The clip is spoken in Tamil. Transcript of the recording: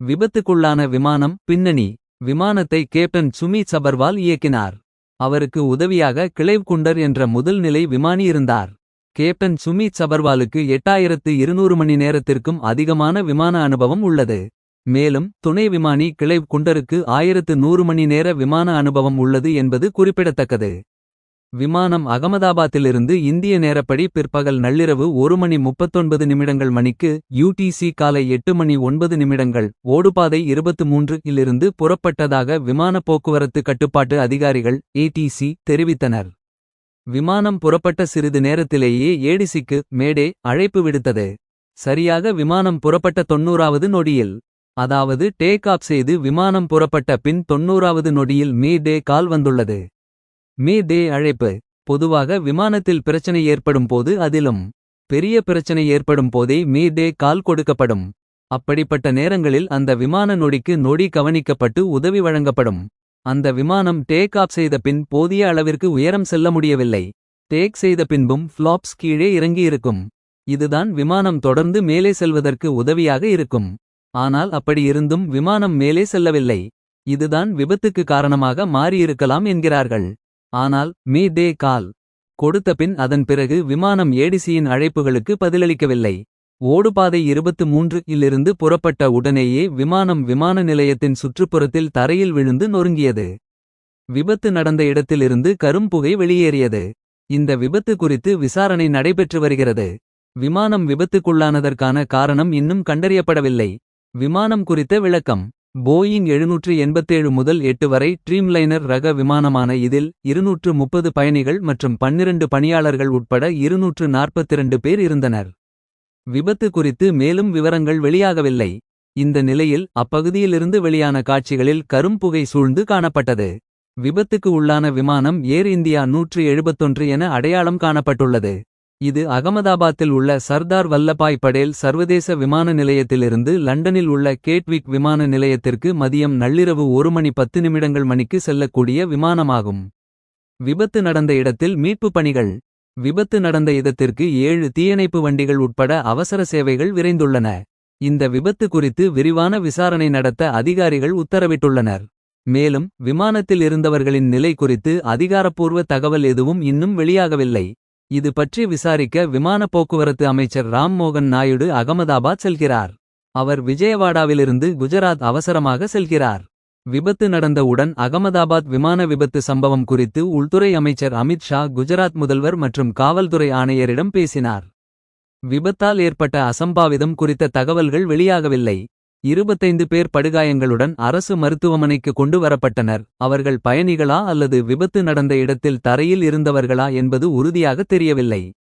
விபத்துக்குள்ளான விமானம் பின்னணி விமானத்தை கேப்டன் சுமி சபர்வால் இயக்கினார். அவருக்கு உதவியாக கிளைவ் குண்டர் என்ற முதல் நிலை விமானி இருந்தார். கேப்டன் சுமித் சபர்வாலுக்கு எட்டாயிரத்து இருநூறு மணி நேரத்திற்கும் அதிகமான விமான அனுபவம் உள்ளது. மேலும் துணை விமானி கிளைவ் குண்டருக்கு ஆயிரத்து நூறு மணி நேர விமான அனுபவம் உள்ளது என்பது குறிப்பிடத்தக்கது. விமானம் அகமதாபாத்திலிருந்து இந்திய நேரப்படி பிற்பகல் நள்ளிரவு ஒரு மணி முப்பத்தொன்பது நிமிடங்கள் மணிக்கு யூடிசி காலை எட்டு மணி ஒன்பது நிமிடங்கள் ஓடுபாதை இருபத்து மூன்று இலிருந்து புறப்பட்டதாக விமான போக்குவரத்து கட்டுப்பாட்டு அதிகாரிகள் ஏடிசி தெரிவித்தனர். விமானம் புறப்பட்ட சிறிது நேரத்திலேயே ஏடிசிக்கு மேடே அழைப்பு விடுத்தது. சரியாக விமானம் புறப்பட்ட தொன்னூறாவது நொடியில் அதாவது டேக் ஆப் செய்து விமானம் புறப்பட்ட பின் தொன்னூறாவது நொடியில் மீ டே கால் வந்துள்ளது. மே டே அழைப்பு. பொதுவாக விமானத்தில் பிரச்சனை ஏற்படும் போது அதிலும் பெரிய பிரச்சனை ஏற்படும் போதே மே டே கால் கொடுக்கப்படும். அப்படிப்பட்ட நேரங்களில் அந்த விமான நொடிக்கு நொடி கவனிக்கப்பட்டு உதவி வழங்கப்படும். அந்த விமானம் டேக் ஆப் செய்த பின் போதிய அளவிற்கு உயரம் செல்ல முடியவில்லை. டேக் செய்த பின்பும் ஃப்ளாப்ஸ் கீழே இறங்கியிருக்கும். இதுதான் விமானம் தொடர்ந்து மேலே செல்வதற்கு உதவியாக இருக்கும். ஆனால் அப்படி இருந்தும் விமானம் மேலே செல்லவில்லை. இதுதான் விபத்துக்கு காரணமாக மாறியிருக்கலாம் என்கிறார்கள். ஆனால் மீ தே கால் கொடுத்த பின் அதன் பிறகு விமானம் ஏடிசியின் அழைப்புகளுக்கு பதிலளிக்கவில்லை. ஓடுபாதை இருபத்து மூன்று இலிருந்து புறப்பட்ட உடனேயே விமானம் விமான நிலையத்தின் சுற்றுப்புறத்தில் தரையில் விழுந்து நொறுங்கியது. விபத்து நடந்த இடத்திலிருந்து கரும்புகை வெளியேறியது. இந்த விபத்து குறித்து விசாரணை நடைபெற்று வருகிறது. விமானம் விபத்துக்குள்ளானதற்கான காரணம் இன்னும் கண்டறியப்படவில்லை. விமானம் குறித்த விளக்கம் போயிங் எழுநூற்று எண்பத்தேழு முதல் எட்டு வரை ட்ரீம்லைனர் ரக விமானமான இதில் இருநூற்று முப்பது பயணிகள் மற்றும் பன்னிரண்டு பணியாளர்கள் உட்பட இருநூற்று நாற்பத்திரண்டு பேர் இருந்தனர். விபத்து குறித்து மேலும் விவரங்கள் வெளியாகவில்லை. இந்த நிலையில் அப்பகுதியிலிருந்து வெளியான காட்சிகளில் கரும்புகை சூழ்ந்து காணப்பட்டது. விபத்துக்கு உள்ளான விமானம் ஏர் இந்தியா நூற்று எழுபத்தொன்று என அடையாளம் காணப்பட்டுள்ளது. இது அகமதாபாத்தில் உள்ள சர்தார் வல்லபாய் படேல் சர்வதேச விமான நிலையத்திலிருந்து லண்டனில் உள்ள கேட்விக் விமான நிலையத்திற்கு மதியம் நள்ளிரவு ஒரு மணி பத்து நிமிடங்கள் மணிக்கு செல்லக்கூடிய விமானமாகும். விபத்து நடந்த இடத்தில் மீட்புப் பணிகள். விபத்து நடந்த இடத்திற்கு ஏழு தீயணைப்பு வண்டிகள் உட்பட அவசர சேவைகள் விரைந்துள்ளன. இந்த விபத்து குறித்து விரிவான விசாரணை நடத்த அதிகாரிகள் உத்தரவிட்டுள்ளனர். மேலும் விமானத்தில் இருந்தவர்களின் நிலை குறித்து அதிகாரப்பூர்வ தகவல் எதுவும் இன்னும் வெளியாகவில்லை. இது பற்றி விசாரிக்க விமான போக்குவரத்து அமைச்சர் ராம் மோகன் நாயுடு அகமதாபாத் செல்கிறார். அவர் விஜயவாடாவிலிருந்து குஜராத் அவசரமாக செல்கிறார். விபத்து நடந்தவுடன் அகமதாபாத் விமான விபத்து சம்பவம் குறித்து உள்துறை அமைச்சர் அமித் ஷா குஜராத் முதல்வர் மற்றும் காவல்துறை ஆணையரிடம் பேசினார். விபத்தால் ஏற்பட்ட அசம்பாவிதம் குறித்த தகவல்கள் வெளியாகவில்லை. இருபத்தைந்து பேர் படுகாயங்களுடன் அரசு மருத்துவமனைக்கு கொண்டு வரப்பட்டனர். அவர்கள் பயணிகளா அல்லது விபத்து நடந்த இடத்தில் தரையில் இருந்தவர்களா என்பது உறுதியாக தெரியவில்லை.